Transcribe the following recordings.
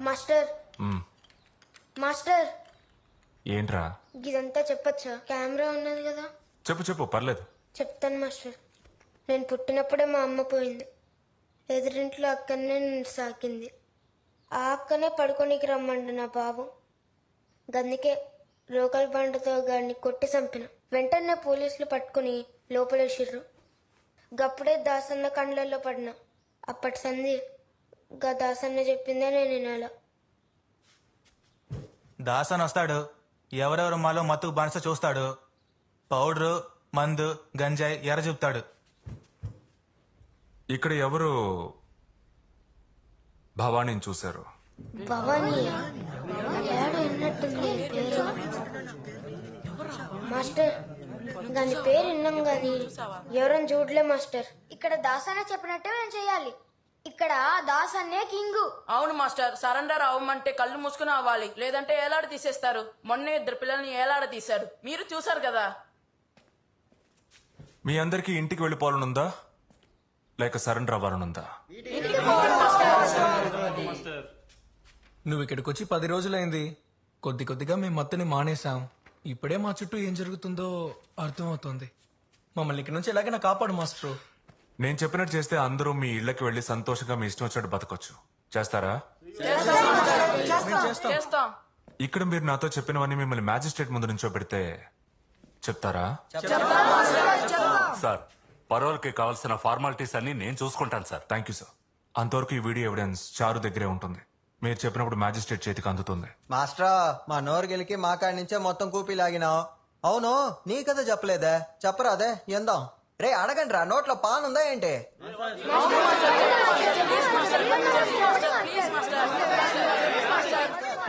Master. మ్, master. ఏంట్రా? ఇదంతా చెప్పొచ్చా? కెమెరా ఉన్నది కదా? చెప్పు చెప్పు పర్లేదు. చెప్తాను మాస్టర్. నేను పుట్టినప్పుడే మా అమ్మ పోయింది. ఎదురింట్లో అక్కనే నన్ను సాకింది. ఆ అక్కనే పడుకోనికి రమ్మండు నా బాబు. గందుకే లోకల్ బండతో గాడిని కొట్టి చంపిన. వెంటనే పోలీసులు పట్టుకుని లోపలేసిర్రు. గప్పుడే దాసన్న కండ్లల్లో పడిన. అప్పటి సంధి గా దాసన్న చెప్పిందే నేను వినాల? దాసన్ వస్తాడు. ఎవరెవరు మాలో మత్తుకు బానిస చూస్తాడు. పౌడరు మందు గంజాయి ఎర్ర చెప్తాడు. ఇక్కడ ఎవరు భవానీని చూశారు? భవానీ? ఏడు విన్నట్టుంది ఈ పేరు. మాస్టర్ దాని పేరు విన్నాం కానీ ఎవరైనా చూడలే మాస్టర్. ఇక్కడ దాసనే చెప్పినట్టే మేము చేయాలి. ఇక్కడ దాసన్నే కింగు. అవును మాస్టర్. సరెండర్ అవ్వమంటే కళ్ళు మూసుకుని అవ్వాలి. లేదంటే ఏలాడ తీసేస్తారు. మొన్నే ఇద్దరు పిల్లల్ని ఏలాడ తీశారు. మీరు చూసారు కదా? మీ అందరికీ ఇంటికి వెళ్ళిపోవాలనుందా? లేక సరెండర్ అవ్వాలనుందా? నువ్వు ఇక్కడికి వచ్చి పది రోజులైంది. కొద్ది కొద్దిగా మేము మత్తుని మానేశాం. ఇప్పుడే మా చుట్టూ ఏం జరుగుతుందో అర్థమవుతోంది. మమ్మల్ని ఇక్కడి నుంచి ఎలాగైనా కాపాడు మాస్టరు. నేను చెప్పినట్టు చేస్తే అందరూ మీ ఇళ్ళకి వెళ్ళి సంతోషంగా మీ ఇష్టం వచ్చినట్టు బతకొచ్చు. చేస్తారా? చేస్తాం. ఇక్కడ మీరు నాతో చెప్పినవన్నీ మిమ్మల్ని మ్యాజిస్ట్రేట్ ముందు నుంచో పెడితే చెప్తారా సార్. పరోల్కి కావాల్సిన ఫార్మాలిటీస్ అన్ని నేను చూసుకుంటాను సార్. Thank you sir. అంతవరకు ఈ వీడియో ఎవిడెన్స్ చారు దగ్గరే ఉంటుంది. మీరు చెప్పినప్పుడు మ్యాజిస్ట్రేట్ చేతికి అందుతుంది. మాస్టరా మా నోరు గెలికి మా కాడి నుంచే మొత్తం కూపీ లాగినావు. అవును నీ కదా చెప్పలేదే. చెప్పరాదే ఎందాం. రే అడగండి రా నోట్లో పాన్ ఉందా ఏంటి?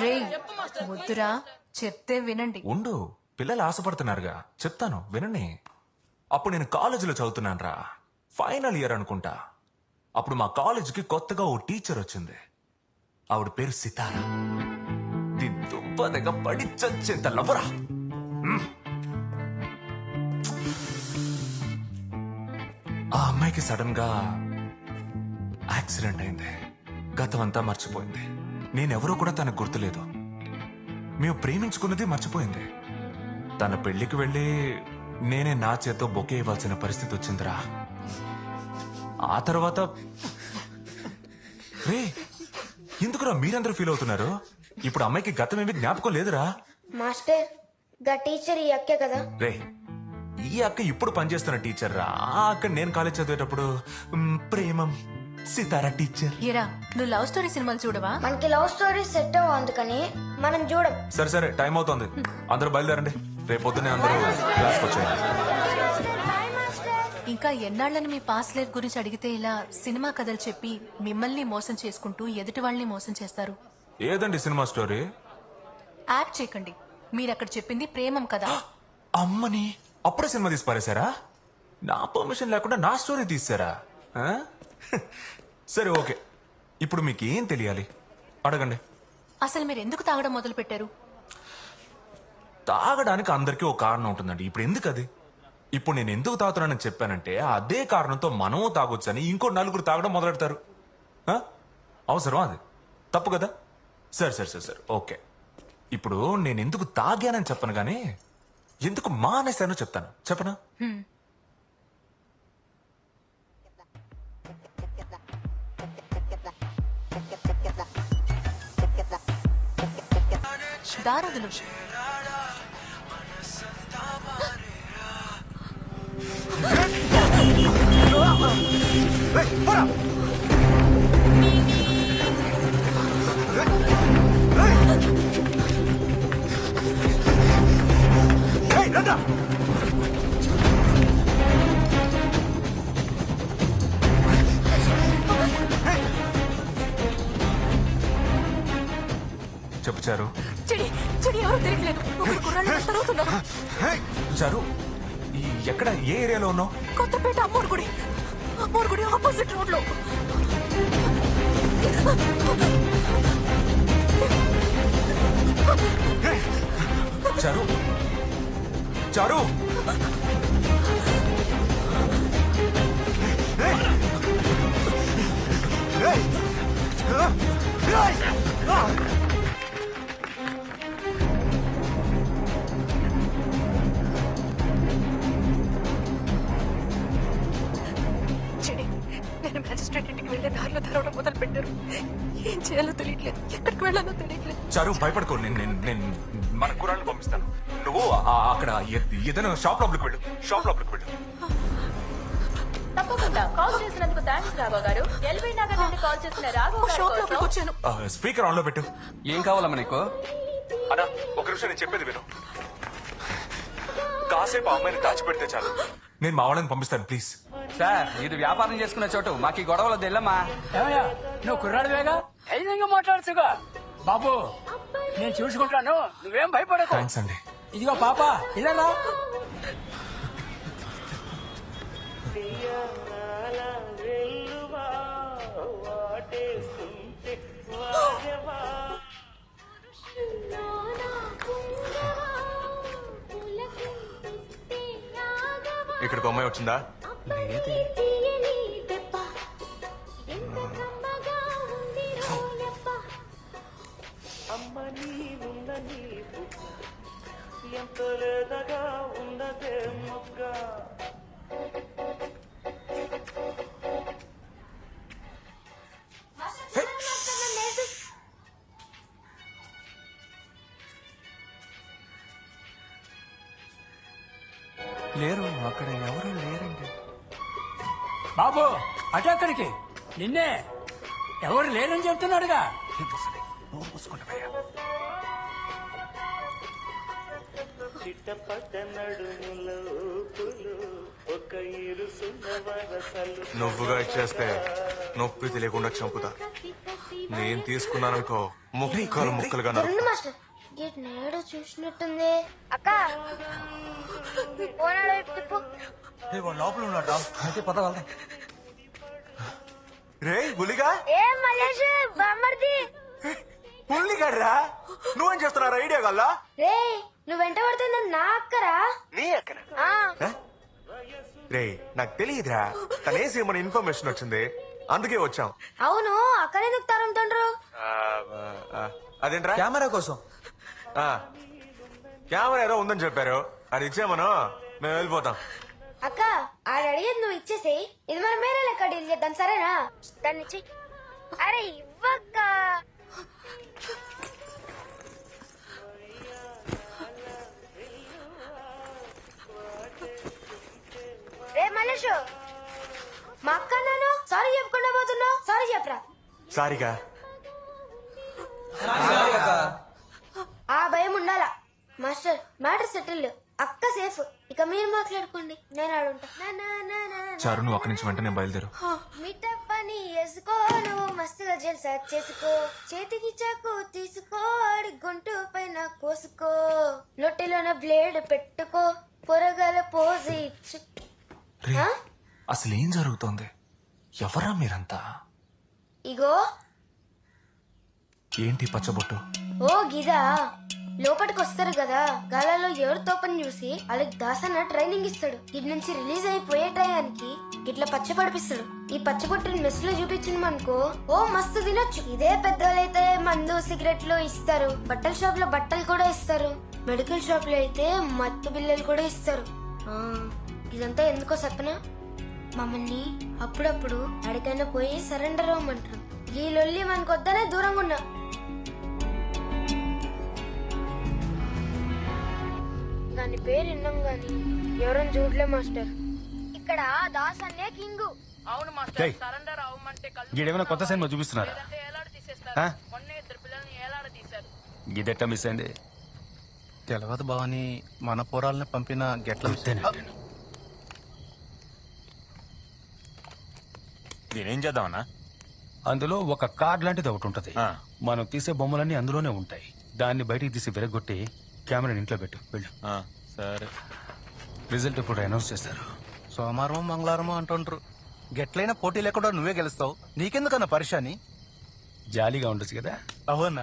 రే వద్దురా చెప్తే వినండి. ఉండు పిల్లలు ఆశపడుతున్నారుగా చెప్తాను వినండి. అప్పుడు నేను కాలేజీలో చదువుతున్నాను రా ఫైనల్ ఇయర్ అనుకుంటా. అప్పుడు మా కాలేజీకి కొత్తగా ఓ టీచర్ వచ్చింది. ఆవిడ పేరు సితారా. దుంపదగా పడి చచ్చేంత లవరా అమ్మాయికి సడన్గా యాక్సిడెంట్ అయింది. గతం అంతా మర్చిపోయింది. నేనెవరో కూడా తనకు గుర్తులేదు. మేము ప్రేమించుకున్నది మర్చిపోయింది. తన పెళ్ళికి వెళ్ళి నేనే నా చేత్తో బొకే ఇవ్వాల్సిన పరిస్థితి వచ్చిందిరా. ఆ తర్వాత రే ఎందుకురా మీరందరూ ఫీల్ అవుతున్నారు? ఇప్పుడు అమ్మాయికి గతం ఏమి జ్ఞాపకం లేదురా? మాస్టర్గా టీచర్ ఈ అక్కే కదా? రే ఈ అక్క ఇప్పుడు పనిచేస్తున్న టీచర్ రా. ఆ అక్క నేను కాలేజ్ చదివేటప్పుడు మ్, ప్రేమం సితారా టీచర్ ఏరా నువ్వు లవ్ స్టోరీ సినిమాలు చూడవా? మనకి లవ్ స్టోరీ సెట్ అవ్వ అందుకని మనం చూడం. సరే సరే టైం అవుతుంది. అందరూ బయలుదేరండి. రేపు పొద్దున్నే అందరూ క్లాస్కి వచ్చేయండి. ఇంకా ఎన్నాళ్ళని మీ పాస్ లైఫ్ గురించి అడిగితే ఇలా సినిమా కథలు చెప్పి మిమ్మల్ని మోసం చేసుకుంటూ ఎదుటి వాళ్ళని మోసం చేస్తారు? ఏదండి సినిమా స్టోరీ యాక్ట్ చేయకండి. మీరు అక్కడ చెప్పింది ప్రేమం కదా. అమ్మని! అప్పుడే సినిమా తీసి పారేశారా నా పర్మిషన్ లేకుండా నా స్టోరీ తీసారా సరే ఓకే. ఇప్పుడు మీకు ఏం తెలియాలి? అడగండి. అసలు మీరు ఎందుకు తాగడం మొదలు పెట్టారు తాగడానికి అందరికీ ఒక కారణం ఉంటుందండి. ఇప్పుడు ఎందుకు అది ఇప్పుడు నేను ఎందుకు తాగుతున్నానని చెప్పానంటే అదే కారణంతో మనము తాగొచ్చని ఇంకో నలుగురు తాగడం మొదలెడతారు? అవసరం అది? తప్పు కదా? సరే సరే సరే సరే. ఓకే. ఇప్పుడు నేను ఎందుకు తాగానని చెప్పను గానీ ఎందుకు మానేశానో చెప్తాను. చెప్పనా? చారు చెడి చెడి తరుగుతున్నారు చారు. ఈ ఎక్కడ ఏ ఏరియాలో ఉన్నావు? కొత్తపేట అమ్మోరు గుడి. అమ్మోరు గుడి ఆపోజిట్ రోడ్లో చారు చారు నేను ఇంటికి మొదలు పెట్టారు ఏం చేయాలో తెలియట్లేదు. ఎక్కడికి వెళ్ళాలో తెలియట్లేదు. చారు భయపడుకో. నేను నేను నేను మన కురాళ్ళు పంపిస్తాను. అక్కడ ఏదైనా షాప్ లోపలికి వెళ్ళు. షాప్ లోపలికి వెళ్ళు. తప్పకుండా. కాల్ చేసినందుకు థ్యాంక్స్ రాఘవ గారు. ఎల్బీ నగర్ నుండి కాల్ చేసిన రాఘవ గారి షాప్ కోసం లోపలికి వచ్చాను. ఆ, స్పీకర్ ఆన్లో పెట్టు. ఏం కావాలమ్మా నీకు? అన్నా ఒక నిమిషం నేను చెప్పేది విను. కాసేపు ఆ అమ్మాయిని దాచిపెడితే చాలు. నేను మా వాళ్ళని పంపిస్తాను ప్లీజ్. సార్ ఇది వ్యాపారం చేసుకునే చోటు. మాకు ఈ గొడవలు తెల్లమ్మా ఏమయ్యా నువ్వు కుర్రాడివేగా ధైర్యంగా మాట్లాడచ్చుగా బాబు నేను చూసుకుంటాను. నువ్వేం భయపడకు. థ్యాంక్స్ అండి. ఇదిగో పాప ఇలా ఇక్కడికి అమ్మాయి వచ్చిందా? లేరు అక్కడ ఎవరు లేరండి. బాబు అటు అక్కడికి నిన్నే. ఎవరు లేరని చెప్తున్నాడుగా. నువ్వుగా ఇచ్చేస్తే నొప్పి తెలియకుండా చంపుతా. నేను తీసుకున్నాననుకో ముక్కలు ముక్కలుగా నరుకు. గేట్ నేడు చూసినట్టుంది. అక్క తిప్పు. లోపల ఉన్నాడు అయితే పద వెళ్దాం. రే గులిగా ఏ మలేష్ బామ్మర్ది. పుల్లిగడ్రా నువ్వేం చేస్తున్నారు ఐడియా గల్లా రే నువ్వు వెంట పడుతుంది నా అక్కరా? నీ అక్కడ ఆ, రే నాకు తెలియదురా. తనేసి మన ఇన్ఫర్మేషన్ వచ్చింది? అందుకే వచ్చాం. అవును అక్కడెందుకు తరుముతుండ్రు? అదేంట్రా? కెమెరా కోసం. కెమెరా ఏదో ఉందని చెప్పారు. అది ఇచ్చామను మేము వెళ్ళిపోతాం. అక్క ఆడ అడిగేది నువ్వు ఇచ్చేసేయి ఇది మనం వేరే లెక్క డీల్ చేద్దాం సరేనా? దాన్ని ఇచ్చి అరే ఇవ్వక్క. రే మలేషు మా అక్క నేను సారీ చెప్పుకుండా పోతున్నావు సారీ చెప్పరా. సారిగా. Master matter settled. అక్క సేఫ్. ఇక మీరు మాట్లాడుకోండి. నేను ఆడుంటా. చారు నువ్వు అక్కడి నుంచి వెంటనే బయలుదేరు. మిఠా పని వేసుకో నువ్వు మస్తుగా జల్సా చేసుకో. చేతికి చాకు తీసుకో. ఆడి గొంతు పైన కోసుకో. లొట్టెలోన బ్లేడ్ పెట్టుకో. పొరగల పోజు ఇచ్చు. రే ఆ? అసలు ఏం జరుగుతోంది? ఎవరా మీరంతా? ఇగో. ఏంటి పచ్చబొట్టు? ఓ గిదా. లోపలికి వస్తారు కదా. గాలలో ఎవరు తోపని చూసి వాళ్ళకి దాసన ట్రైనింగ్ ఇస్తాడు. ఇటు నుంచి రిలీజ్ అయిపోయే టయానికి ఇట్లా పచ్చ పడిపిస్తాడు. ఈ పచ్చగొట్టిన మెస్లో చూపించిందనుకో ఓ మస్తు తినొచ్చు. ఇదే పెద్దవాళ్ళైతే మందు సిగరెట్లు ఇస్తారు. బట్టల షాప్లో బట్టలు కూడా ఇస్తారు. మెడికల్ షాప్లో అయితే మత్తు బిల్లలు కూడా ఇస్తారు. ఆ, ఇదంతా ఎందుకో చెప్పన మమ్మల్ని అప్పుడప్పుడు ఎక్కడికైనా పోయి సరెండర్ అవ్వమంటారు. ఈ లొల్లి మనకొద్దనే దూరంగా ఉన్నా. దాని పేరు విన్నాం గాని ఎవరైనా చూడలే మాస్టర్. ఇక్కడ దాస్ అనే కింగ్. అవును మాస్టర్. సరెండర్ అవ్వమంటే కళ్ళు ఈడేమైనా కొత్త సినిమా చూపిస్తున్నారా? లేదంటే ఏలాడ తీసేస్తారు? మొన్నే ఇద్దరు పిల్లల్ని ఏలాడ తీశారు? ఇదెట్ట మిస్ అయింది. తెలవదు బావని మన పోరాలని పంపిన గెట్ల నేనేం చేద్దామన్నా? అందులో ఒక కార్డ్ లాంటిది ఒకటి ఉంటది. ఆ. మనం తీసే బొమ్మలన్నీ అందులోనే ఉంటాయి. దాన్ని బయటికి తీసి విరగొట్టి కెమెరాని ఇంట్లో పెట్టు వెళ్ళు. ఆ, సరే. రిజల్ట్ ఇప్పుడు అనౌన్స్ చేస్తారు. సోమవారం మంగళవారం అంటుండ్రు. గెట్లైనా పోటీ లేకుండా నువ్వే గెలుస్తావు. నీకెందుకన్నా పరిశాని? జాలీగా ఉండొచ్చు కదా. అవునా?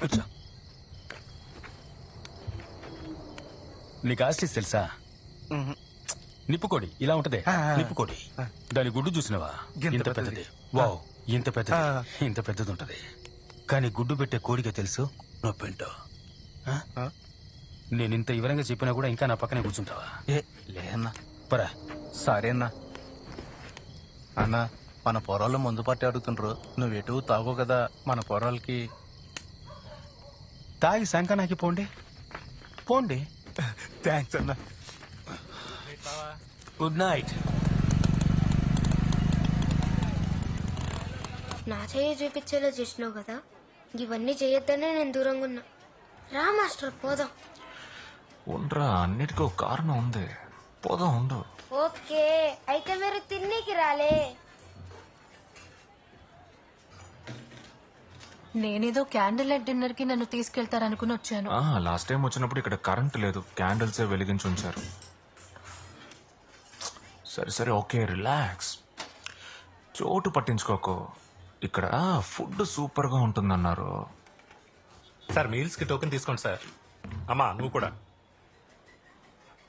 కూర్చో. నీకు ఆస్టిస్ తెలుసా? నిప్పుకోడి ఇలా ఉంటదే. నిప్పుకోడి. దాని గుడ్డు చూసినవా? ఇంత ఇంత పెద్దది. పెద్దది. వావ్ ఇంత పెద్దది. ఇంత పెద్దది ఉంటది. కానీ గుడ్డు పెట్టే కోడిక తెలుసు? నొప్పింటో? నేను ఇంత వివరంగా చెప్పినా కూడా ఇంకా నా పక్కనే కూర్చుంటావా? ఏ లేదన్నా పరా. సరేనా అన్న. మన పొరాల్లో ముందు పట్టి అడుగుతుండ్రు నువ్వు ఎటు తాగో కదా మన పొరాలకి తాగి శంకనాకి పోండి. పోండి. థ్యాంక్స్ అన్న. Good night. నా చెయ్యి చూపించేలా చేసినావు కదా? ఇవన్నీ చేయొద్దనే నేను దూరంగా ఉన్నా. రా మాస్టర్ పోదాం. ఉండరా అన్నిటికీ ఒక కారణం ఉంది. పోదాం ఉండు. ఓకే అయితే మీరు తిన్నీకి రాలే. నేనేదో క్యాండిల్ లైట్ డిన్నర్కి నన్ను తీసుకెళ్తారనుకుని వచ్చాను. ఆ, లాస్ట్ టైం వచ్చినప్పుడు ఇక్కడ కరెంట్ లేదు. క్యాండిల్సే వెలిగించి ఉంచారు. సరే సరే ఓకే రిలాక్స్. చోటు పట్టించుకోకు. ఇక్కడ ఫుడ్ సూపర్గా ఉంటుందన్నారు. సార్ మీల్స్కి టోకెన్ తీసుకోండి సార్. అమ్మా నువ్వు కూడా.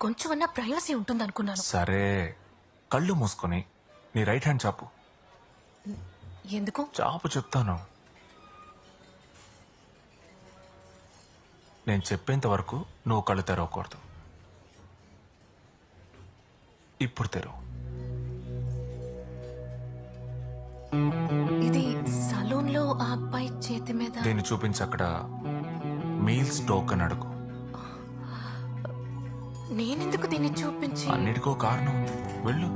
కొంచెం అన్నా ప్రైవసీ ఉంటుంది అనుకున్నాను సరే కళ్ళు మూసుకొని నీ రైట్ హ్యాండ్ చాపు. ఎందుకు? చాపు చెప్తాను. నేను చెప్పేంత వరకు నువ్వు కళ్ళు తెరవకూడదు. ఇప్పుడు తెరవు. ఆ అబ్బాయి చేతి మీద దీన్ని చూపించి అక్కడ మీల్స్ టోకెన్ అడుగు. నేనెందుకు దీన్ని చూపించి? అన్నిటికో కారణం. ఉంది వెళ్ళు.